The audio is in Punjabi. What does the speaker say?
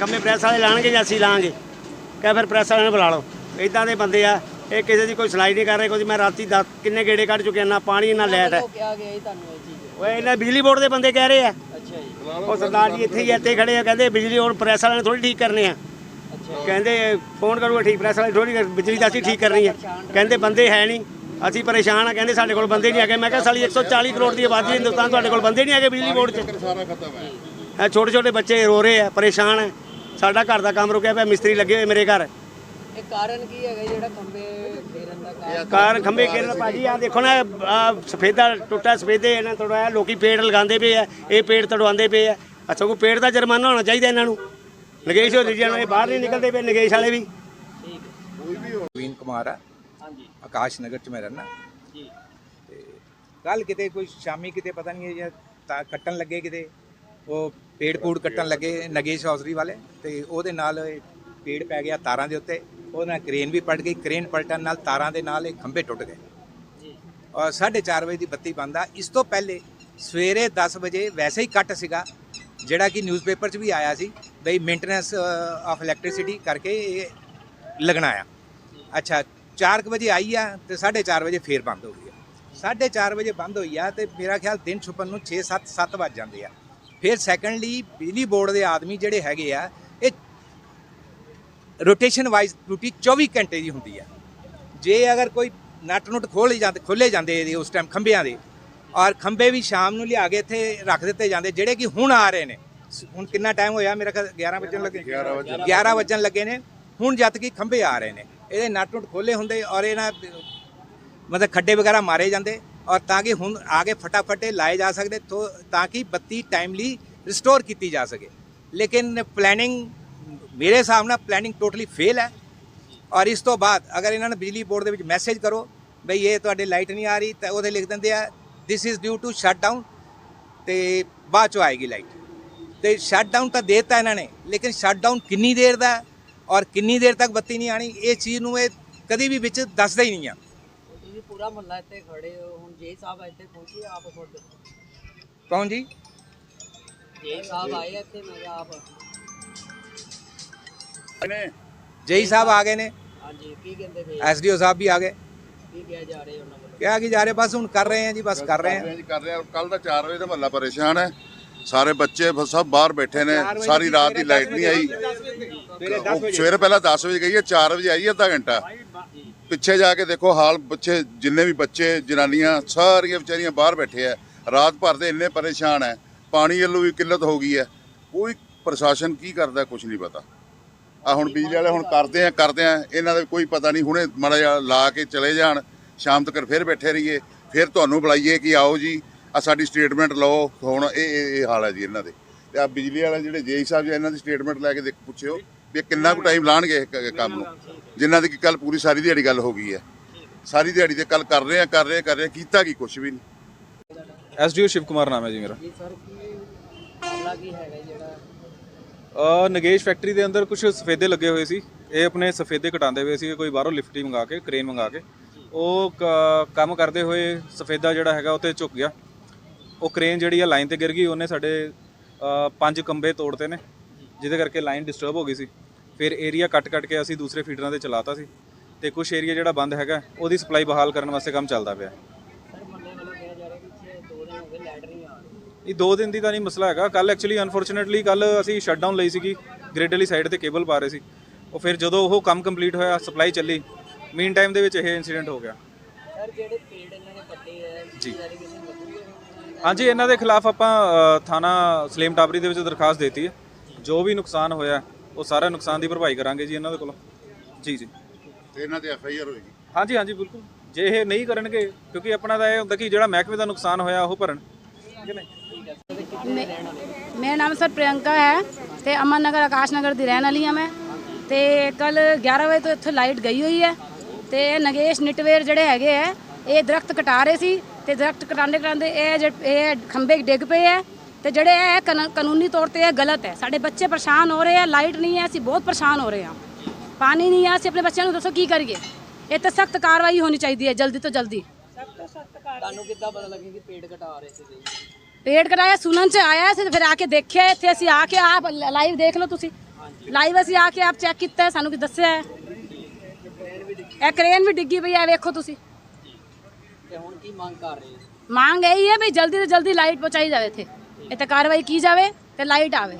ਖੰਭੇ ਪ੍ਰੈਸ ਵਾਲੇ ਲਾਣਗੇ ਜਾਂ ਅਸੀਂ ਲਾਂਗੇ? ਕਹੇ ਫਿਰ ਪ੍ਰੈਸ ਵਾਲਿਆਂ ਨੂੰ ਬੁਲਾ ਲਓ। ਇਦਾਂ ਦੇ ਬੰਦੇ ਆ ਇਹ ਕਿਸੇ ਦੀ ਕੋਈ ਸੁਣਾਈ ਨਹੀਂ ਕਰ ਰਹੇ ਕੋਈ ਮੈਂ ਰਾਤੀ ਦਸ ਕਿੰਨੇ ਗੇੜੇ ਕੱਢ ਚੁੱਕਿਆ ਨਾ ਪਾਣੀ ਨਾ ਲਾਈਟ ਹੈ। ਕਿਹਾ ਗਿਆ ਜੀ ਤੁਹਾਨੂੰ ਇਹ ਚੀਜ਼। ਓਏ ਇਹਨਾਂ ਬਿਜਲੀ ਬੋਰਡ ਦੇ ਬੰਦੇ ਕਹਿ ਰਹੇ ਆ। ਅੱਛਾ ਜੀ। ਉਹ ਸਰਦਾਰ ਜੀ ਇੱਥੇ ਹੀ ਇੱਥੇ ਖੜੇ ਆ ਕਹਿੰਦੇ ਬਿਜਲੀ ਹੁਣ ਪ੍ਰੈਸ ਵਾਲਿਆਂ ਨੇ ਥੋੜੀ ਠੀਕ ਕਰਨੇ ਆ। ਕਹਿੰਦੇ ਫੋਨ ਕਰੂਗਾ ਠੀਕ ਪ੍ਰੈਸ ਵਾਲੇ ਥੋੜੀ ਬਿਜਲੀ ਦਾ ਅਸੀਂ ਠੀਕ ਕਰਨੀ ਆ। ਕਹਿੰਦੇ ਬੰਦੇ ਹੈ ਨਹੀਂ ਅਸੀਂ ਪਰੇਸ਼ਾਨ ਆ ਕਹਿੰਦੇ ਸਾਡੇ ਕੋਲ ਬੰਦੇ ਨਹੀਂ ਹੈਗੇ। ਮੈਂ ਕਿਹਾ ਸਾਲੀ 140 ਕਰੋੜ ਦੀ ਆਬਾਦੀ ਹੈ ਹਿੰਦੁਸਤਾਨ ਤੁਹਾਡੇ ਕੋਲ ਬੰਦੇ ਨਹੀਂ ਹੈਗੇ ਬਿਜਲੀ ਬੋਰਡ 'ਚ। ਸਾਰਾ ਖਤਮ ਹੈ। ਇਹ ਛੋਟੇ ਛੋਟੇ ਬੱਚੇ ਰੋ ਰਹੇ ਆ ਪਰੇਸ਼ਾਨ ਹੈ ਸਾਡਾ ਘਰ ਦਾ ਕੰਮ ਰੁਕਿਆ ਪਿਆ ਮਿਸਤਰੀ ਲੱਗੇ ਹੋਏ ਮੇਰੇ ਘਰ। ਇਹ ਕਾਰਨ ਕੀ ਹੈਗਾ ਜਿਹੜਾ ਖੰਬੇ ਫੇਰਨ ਦਾ ਕਾਰਨ? ਕਾਰ ਖੰਬੇ ਕਿਰਨ ਭਾਜੀ ਆ ਦੇਖੋ ਨਾ ਸਫੇਦਾ ਟੁੱਟਾ ਸਫੇਦੇ ਇਹਨਾਂ ਤੜਵਾਇਆ ਲੋਕੀ ਪੇੜ ਲਗਾਉਂਦੇ ਪਏ ਆ ਇਹ ਪੇੜ ਤੜਵਾਉਂਦੇ ਪਏ ਆ। ਅੱਛਾ ਕੋਈ ਪੇੜ ਦਾ ਜੁਰਮਾਨਾ ਹੋਣਾ ਚਾਹੀਦਾ ਇਹਨਾਂ ਨੂੰ? ਨਗੇਸ਼ ਹੋ ਜੀ ਇਹ ਬਾਹਰ ਨਹੀਂ ਨਿਕਲਦੇ ਪਏ ਨਗੇਸ਼ ਵਾਲੇ ਵੀ। ਪ੍ਰਵੀਨ ਕੁਮਾਰ ਆ। ਹਾਂਜੀ। ਆਕਾਸ਼ ਨਗਰ ਚ ਮੈਂ ਰਹਿਣਾ ਜੀ। ਤੇ ਕੱਲ ਕਿਤੇ ਕੋਈ ਸ਼ਾਮੀ ਕਿਤੇ ਪਤਾ ਨਹੀਂ ਜਾਂ ਕੱਟਣ ਲੱਗੇ ਕਿਤੇ? ਉਹ ਪੇੜ ਪੂੜ ਕੱਟਣ ਲੱਗੇ ਨਗੇਸ਼ ਹੌਸਰੀ ਵਾਲੇ ਤੇ ਉਹਦੇ ਨਾਲ ਇਹ ਪੇੜ ਪੈ ਗਿਆ ਤਾਰਾਂ ਦੇ ਉੱਤੇ। ਉਹਦੇ ਨਾਲ ਕ੍ਰੇਨ ਵੀ ਪਲਟ ਗਈ। ਕ੍ਰੇਨ ਪਲਟਣ ਨਾਲ ਤਾਰਾਂ ਦੇ ਨਾਲ ਇਹ ਖੰਭੇ ਟੁੱਟ ਗਏ। ਜੀ। ਔਰ 4:30 ਵਜੇ ਦੀ ਬੱਤੀ ਬੰਦ ਆ। ਇਸ ਤੋਂ ਪਹਿਲੇ ਸਵੇਰੇ 10 ਵਜੇ ਵੈਸੇ ਹੀ ਕੱਟ ਸੀਗਾ ਜਿਹੜਾ ਕਿ ਨਿਊਜ਼ਪੇਪਰ 'ਚ ਵੀ ਆਇਆ ਸੀ ਬਈ ਮੇਨਟੇਨੈਂਸ ਆਫ ਇਲੈਕਟ੍ਰਿਸਿਟੀ ਕਰਕੇ ਇਹ ਲੱਗਣਾ ਆ। ਅੱਛਾ 4 ਵਜੇ ਆਈ ਆ ਤੇ 4:30 ਵਜੇ ਫੇਰ ਬੰਦ ਹੋ ਗਈ ਆ। 4:30 ਵਜੇ ਬੰਦ ਹੋਈ ਆ ਤੇ ਮੇਰਾ ਖਿਆਲ ਦਿਨ ਛੁਪਣ ਨੂੰ 6 7 7 ਵੱਜ ਜਾਂਦੇ ਆ। ਫਿਰ ਸੈਕੰਡਲੀ ਬਿਜਲੀ ਬੋਰਡ ਦੇ ਆਦਮੀ ਜਿਹੜੇ ਹੈਗੇ ਆ ਇਹ ਰੋਟੇਸ਼ਨ ਵਾਈਜ਼ ਡਿਊਟੀ 24 ਘੰਟੇ ਦੀ ਹੁੰਦੀ ਆ। ਜੇ ਅਗਰ ਕੋਈ ਨਟ ਨੁੱਟ ਖੋਲ ਜਾਂਦੇ ਖੋਲੇ ਜਾਂਦੇ ਇਹਦੇ ਉਸ ਟਾਈਮ ਖੰਭਿਆਂ ਦੇ ਔਰ ਖੰਭੇ ਵੀ ਸ਼ਾਮ ਨੂੰ ਲਿਆ ਕੇ ਇੱਥੇ ਰੱਖ ਦਿੱਤੇ ਜਾਂਦੇ ਜਿਹੜੇ ਕਿ ਹੁਣ ਆ ਰਹੇ ਨੇ। ਹੁਣ ਕਿੰਨਾ ਟਾਈਮ ਹੋਇਆ? ਮੇਰਾ ਖਿਆਲ 11 ਵਜਣ ਲੱਗੇ। 11 ਵਜੇ 11 ਵਜਣ ਲੱਗੇ ਨੇ। ਹੁਣ ਜਦ ਕਿ ਖੰਭੇ ਆ ਰਹੇ ਨੇ। ਇਹਦੇ ਨਟ ਨੁੱਟ ਖੋਲੇ ਹੁੰਦੇ ਔਰ ਇਹਨਾਂ ਮਤਲਬ ਖੱਡੇ ਵਗੈਰਾ ਮਾਰੇ ਜਾਂਦੇ। ਔਰ ਤਾਂ ਕਿ ਹੁਣ ਆਗੇ ਫਟਾਫਟ ਲਾਏ ਜਾ ਸਕਦੇ ਤੋ ਤਾਂ ਕਿ ਬੱਤੀ ਟਾਈਮਲੀ ਰਿਸਟੋਰ ਕੀਤੀ ਜਾ ਸਕੇ ਲੇਕਿਨ ਪਲੈਨਿੰਗ ਮੇਰੇ ਹਿਸਾਬ ਨਾਲ ਪਲੈਨਿੰਗ ਟੋਟਲੀ ਫੇਲ ਹੈ ਔਰ ਇਸ ਤੋਂ ਬਾਅਦ ਅਗਰ ਇਹਨਾਂ ਨੂੰ ਬਿਜਲੀ ਬੋਰਡ ਦੇ ਵਿੱਚ ਮੈਸੇਜ ਕਰੋ ਬਈ ਇਹ ਤੁਹਾਡੇ ਲਾਈਟ ਨਹੀਂ ਆ ਰਹੀ ਤਾਂ ਉਹਦੇ ਲਿਖ ਦਿੰਦੇ ਆ this is due to shut down ਤੇ ਬਾਅਦ ਚੋਂ ਆਏਗੀ ਲਾਈਟ ਤੇ ਸ਼ਟ ਡਾਊਨ ਤਾਂ ਦੇਤਾ ਇਹਨਾਂ ਨੇ ਲੇਕਿਨ ਸ਼ਟ ਡਾਊਨ ਕਿੰਨੀ ਦੇਰ ਦਾ ਔਰ ਕਿੰਨੀ ਦੇਰ ਤੱਕ ਬੱਤੀ ਨਹੀਂ ਆਣੀ ਇਹ ਚੀਜ਼ ਨੂੰ ਇਹ ਕਦੀ ਵੀ ਵਿੱਚ ਦੱਸਦਾ ਹੀ ਨਹੀਂ ਆ ਪੂਰਾ ਮੁਹੱਲਾ ਇੱਥੇ ਖੜੇ ਹੋ। ਹੁਣ ਜੇ ਸਾਹਿਬ ਇੱਥੇ ਪਹੁੰਚੇ ਆਪ ਖੁਦ। ਕੌਣ ਜੀ? ਜੇ ਸਾਹਿਬ ਆਏ ਇੱਥੇ ਮੈਂ ਕਿਹਾ ਆਪ। ਜੇਈ ਸਾਹਿਬ ਆ ਗਏ ਨੇ। ਹਾਂਜੀ ਕੀ ਕਹਿੰਦੇ ਪਏ ਐਸਡੀਓ ਸਾਹਿਬ ਵੀ ਆ ਗਏ। ਕੀ ਕਿਹਾ ਜਾ ਰਿਹਾ ਉਹਨਾਂ ਵੱਲੋਂ? ਕਿਹਾ ਕਿ ਜਾ ਰਹੇ ਬਸ ਹੁਣ ਕਰ ਰਹੇ ਆ ਜੀ ਬਸ ਕਰ ਰਹੇ ਆ। ਜੀ ਕਰ ਰਹੇ ਆ। ਕੱਲ ਦਾ 4 ਵਜੇ ਦਾ ਮਹੱਲਾ ਪਰੇਸ਼ਾਨ ਹੈ। ਸਾਰੇ ਬੱਚੇ ਸਭ ਬਾਹਰ ਬੈਠੇ ਨੇ। ਸਾਰੀ ਰਾਤ ਦੀ ਲਾਈਟ ਨਹੀਂ ਆਈ। ਸਵੇਰੇ 10 ਉਹ ਵਜੇ ਸਵੇਰੇ ਪਹਿਲਾਂ 10 ਵਜੇ ਗਈ ਹੈ 4 ਵਜੇ ਆਈ ਹੈ ਅੱਧਾ ਘੰਟਾ। ਪਿੱਛੇ ਜਾ ਕੇ ਦੇਖੋ, ਹਾਲ ਪਿੱਛੇ ਜਿੰਨੇ ਵੀ ਬੱਚੇ, ਜਨਾਨੀਆਂ, ਸਾਰੀਆਂ ਵਿਚਾਰੀਆਂ ਬਾਹਰ ਬੈਠੇ ਆ। ਰਾਤ ਭਰ ਦੇ ਇੰਨੇ ਪਰੇਸ਼ਾਨ ਹੈ ਪਾਣੀ ਵੱਲੋਂ ਵੀ ਕਿੱਲਤ ਹੋ ਗਈ ਹੈ ਕੋਈ ਪ੍ਰਸ਼ਾਸਨ ਕੀ ਕਰਦਾ ਕੁਝ ਨਹੀਂ ਪਤਾ। ਆ ਹੁਣ ਬਿਜਲੀ ਵਾਲੇ ਹੁਣ ਕਰਦੇ ਆ ਕਰਦੇ ਆ। ਇਹਨਾਂ ਦਾ ਕੋਈ ਪਤਾ ਨਹੀਂ। ਹੁਣੇ ਮਾੜਾ ਜਿਹਾ ਲਾ ਕੇ ਚਲੇ ਜਾਣ। ਸ਼ਾਮ ਤੱਕ ਫਿਰ ਬੈਠੇ ਰਹੀਏ। ਫਿਰ ਤੁਹਾਨੂੰ ਬੁਲਾਈਏ ਕਿ ਆਓ ਜੀ ਆ ਸਾਡੀ ਸਟੇਟਮੈਂਟ ਲਓ। ਹੁਣ ਇਹ ਇਹ ਹਾਲ ਹੈ ਜੀ ਇਹਨਾਂ ਦੇ। ਤੇ ਆ ਬਿਜਲੀ ਵਾਲੇ ਜਿਹੜੇ ਜੇਈ ਸਾਹਿਬ ਜੀ ਇਹਨਾਂ ਦੀ ਸਟੇਟਮੈਂਟ ਲੈ ਕੇ ਦੇਖ ਪੁੱਛਿਓ। ਵੀ ਇਹ ਕਿੰਨਾ ਕੁ ਟਾਈਮ ਲਾਣਗੇ ਕੰਮ ਨੂੰ? ਜਿਨ੍ਹਾਂ ਦੀ ਕੱਲ ਪੂਰੀ ਸਾਰੀ ਦਿਹਾੜੀ ਗੱਲ ਹੋ ਗਈ ਹੈ। ਸਾਰੀ ਦਿਹਾੜੀ ਤੇ ਕੱਲ ਕਰ ਰਹੇ ਆ ਕਰ ਰਹੇ ਆ, ਕਰ ਰਹੇ ਕੀਤਾ ਕੀ ਕੁਝ ਵੀ ਨਹੀਂ। ਐਸਡੀਓ ਸ਼ਿਵ ਕੁਮਾਰ ਨਾਮ ਹੈ ਜੀ ਮੇਰਾ। ਜੀ ਸਰ ਕੀ ਮਾਮਲਾ ਕੀ ਹੈਗਾ ਜਿਹੜਾ? ਅ ਨਗੇਸ਼ ਫੈਕਟਰੀ ਦੇ ਅੰਦਰ ਕੁਝ ਸਫੇਦੇ ਲੱਗੇ ਹੋਏ ਸੀ। ਇਹ ਆਪਣੇ ਸਫੇਦੇ ਕਟਾਉਂਦੇ ਹੋਏ ਸੀ ਕੋਈ ਬਾਹਰੋਂ ਲਿਫਟੀ ਮੰਗਾ ਕੇ ਕ੍ਰੇਨ ਮੰਗਾ ਕੇ। ਉਹ ਕੰਮ ਕਰਦੇ ਹੋਏ ਸਫੇਦਾ ਜਿਹੜਾ ਹੈਗਾ ਉਹ ਤੇ ਝੁਕ ਗਿਆ। ਉਹ ਕ੍ਰੇਨ ਜਿਹੜੀ ਆ ਲਾਈਨ ਤੇ ਗਿਰ ਗਈ ਉਹਨੇ ਸਾਡੇ ਪੰਜ ਕੰਬੇ ਤੋੜਤੇ ਨੇ। ਜਿਹਦੇ ਕਰਕੇ ਲਾਈਨ ਡਿਸਟਰਬ ਹੋ ਗਈ ਸੀ। ਫਿਰ ਏਰੀਆ ਕੱਟ ਕੱਟ ਕੇ ਅਸੀਂ ਦੂਸਰੇ ਫੀਡਰਾਂ ਤੇ ਚਲਾਤਾ ਸੀ। ਤੇ ਕੁਝ ਏਰੀਆ ਜਿਹੜਾ ਬੰਦ ਹੈਗਾ ਉਹਦੀ ਸਪਲਾਈ ਬਹਾਲ ਕਰਨ ਵਾਸਤੇ ਕੰਮ ਚੱਲਦਾ ਪਿਆ। ਇਹ ਦੋ ਦਿਨ ਦੀ ਤਾਂ ਨਹੀਂ ਮਸਲਾ ਹੈਗਾ। ਕੱਲ ਐਕਚੁਅਲੀ ਅਨਫੋਰਚੂਨੇਟਲੀ ਕੱਲ ਅਸੀਂ ਸ਼ਟਡਾਊਨ ਲਈ ਸੀਗੀ। ਗ੍ਰਿਡ ਵਾਲੀ ਸਾਈਡ ਤੇ ਕੇਬਲ ਪਾ ਰਹੇ ਸੀ। ਉਹ ਫਿਰ ਜਦੋਂ ਉਹ ਕੰਮ ਕੰਪਲੀਟ ਹੋਇਆ ਸਪਲਾਈ ਚੱਲੀ। ਮੀਨ ਟਾਈਮ ਦੇ ਵਿੱਚ ਇਹ ਇਨਸੀਡੈਂਟ ਹੋ ਗਿਆ। ਸਰ ਜਿਹੜੇ ਪੇੜ ਇਹਨਾਂ ਨੇ ਕੱਟੇ ਹੈ ਜੀ। ਹਾਂਜੀ ਇਹਨਾਂ ਦੇ ਖਿਲਾਫ ਆਪਾਂ ਥਾਣਾ ਸਲੇਮ ਟਾਬਰੀ ਦੇ ਵਿੱਚ ਦਰਖਾਸਤ ਦਿੱਤੀ ਹੈ। ਜੋ ਵੀ ਨੁਕਸਾਨ ਹੋਇਆ ਉਹ ਸਾਰਾ ਨੁਕਸਾਨ ਦੀ ਭਰਪਾਈ ਕਰਾਂਗੇ ਜੀ ਇਹਨਾਂ ਦੇ ਕੋਲੋਂ। ਜੀ ਜੀ। ਤੇ ਇਹਨਾਂ ਤੇ ਐਫ ਆਈ ਆਰ ਹੋਏਗੀ। ਹਾਂਜੀ ਹਾਂਜੀ ਬਿਲਕੁਲ। ਜੇ ਇਹ ਨਹੀਂ ਕਰਨਗੇ ਕਿਉਂਕਿ ਆਪਣਾ ਤਾਂ ਇਹ ਹੁੰਦਾ ਕਿ ਜਿਹੜਾ ਮਹਿਕਮੇ ਦਾ ਨੁਕਸਾਨ ਹੋਇਆ ਉਹ ਭਰਨ। ਠੀਕ ਹੈ ਨਾ ਮੇਰਾ ਨਾਮ ਸਰ ਪ੍ਰਿਯੰਕਾ ਹੈ ਤੇ ਅਮਨ ਨਗਰ ਆਕਾਸ਼ ਨਗਰ ਦੀ ਰਹਿਣ ਵਾਲੀ ਹਾਂ ਮੈਂ। ਤੇ ਕੱਲ 11 ਵਜੇ ਤੋਂ ਇੱਥੋਂ ਲਾਈਟ ਗਈ ਹੋਈ ਹੈ। ਤੇ ਇਹ ਨਗੇਸ਼ ਨਿਟਵੇਰ ਜਿਹੜੇ ਹੈਗੇ ਆ ਇਹ ਦਰਖਤ ਕਟਾ ਰਹੇ ਸੀ। ਤੇ ਦਰਖਤ ਕਟਾਉਂਦੇ ਕਟਾਉਂਦੇ ਇਹ ਜਿਹੜੇ ਇਹ ਖੰਭੇ ਡਿੱਗ ਪਏ ਹੈ ਤੇ ਜਿਹੜੇ ਇਹ ਕਾਨੂੰਨ- ਕਾਨੂੰਨੀ ਤੌਰ ਤੇ ਇਹ ਗਲਤ ਹੈ। ਸਾਡੇ ਬੱਚੇ ਪਰੇਸ਼ਾਨ ਹੋ ਰਹੇ ਆ ਲਾਈਟ ਨਹੀਂ ਹੈ ਅਸੀਂ ਬਹੁਤ ਪਰੇਸ਼ਾਨ ਹੋ ਰਹੇ ਹਾਂ ਪਾਣੀ ਨਹੀਂ ਹੈ ਅਸੀਂ ਆਪਣੇ ਬੱਚਿਆਂ ਨੂੰ ਦੱਸੋ ਕੀ ਕਰੀਏ? ਇਹ ਤੇ ਸਖਤ ਕਾਰਵਾਈ ਹੋਣੀ ਚਾਹੀਦੀ ਹੈ ਜਲਦੀ ਤੋਂ ਜਲਦੀ। ਤੁਹਾਨੂੰ ਕਿੱਦਾਂ ਪਤਾ ਲੱਗਿਆ ਕਿ ਪੇੜ ਕਟਾ ਰਹੇ ਸੀ ਪੇੜ ਕਰਾਇਆ ਸੁਣਨ ਚ ਆਇਆ ਸੀ ਤੇ ਫਿਰ ਆ ਕੇ ਦੇਖਿਆ ਇੱਥੇ ਅਸੀਂ ਆ ਕੇ ਆਪ ਲਾਈਵ ਦੇਖ ਲਓ ਤੁਸੀਂ। ਲਾਈਵ ਅਸੀਂ ਆ ਕੇ ਆਪ ਚੈੱਕ ਕੀਤਾ ਹੈ, ਸਾਨੂੰ ਕੀ ਦੱਸਿਆ ਹੈ। ਇਹ ਕ੍ਰੇਨ ਵੀ ਡਿੱਗੀ ਪਈ ਹੈ ਵੇਖੋ ਤੁਸੀਂ। ਤੇ ਹੁਣ ਕੀ ਮੰਗ ਕਰ ਰਹੇ ਹੋ? ਮੰਗ ਇਹੀ ਹੈ ਵੀ ਜਲਦੀ ਤੋਂ ਜਲਦੀ ਲਾਈਟ ਪਹੁੰਚਾਈ ਜਾਵੇ ਇੱਥੇ। ਇਹ ਤਾਂ ਕਾਰਵਾਈ ਕੀ ਜਾਵੇ ਤੇ ਲਾਈਟ ਆਵੇ।